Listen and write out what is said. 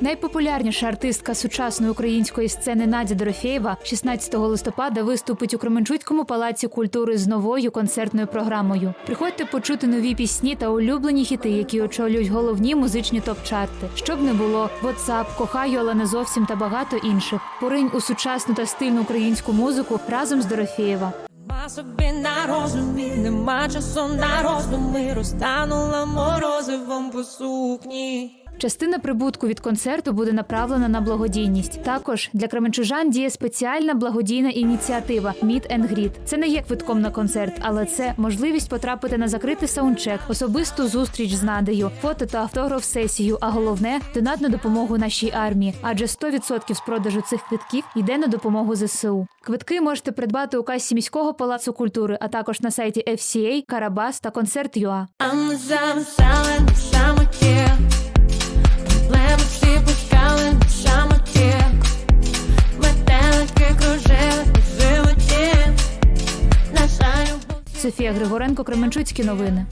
Найпопулярніша артистка сучасної української сцени Надя Дорофєєва 16 листопада виступить у Кременчуцькому палаці культури з новою концертною програмою. Приходьте почути нові пісні та улюблені хіти, які очолюють головні музичні топ-чарти. Щоб не було WhatsApp, кохаю, але не зовсім та багато інших. Поринь у сучасну та стильну українську музику разом з Дорофєєва. Нема собі на розумі, нема часу на роздуми, розтанула морозивом по сукні. Частина прибутку від концерту буде направлена на благодійність. Також для кременчужан діє спеціальна благодійна ініціатива Meet and Greet. Це не є квитком на концерт, але це можливість потрапити на закритий саундчек, особисту зустріч з Надею, фото та автограф сесію. А головне донат на допомогу нашій армії. Адже 100% з продажу цих квитків йде на допомогу ЗСУ. Квитки можете придбати у касі міського палацу культури, а також на сайті FCA, Карабас та концерт.ua. Софія Григоренко, Кременчуцькі новини.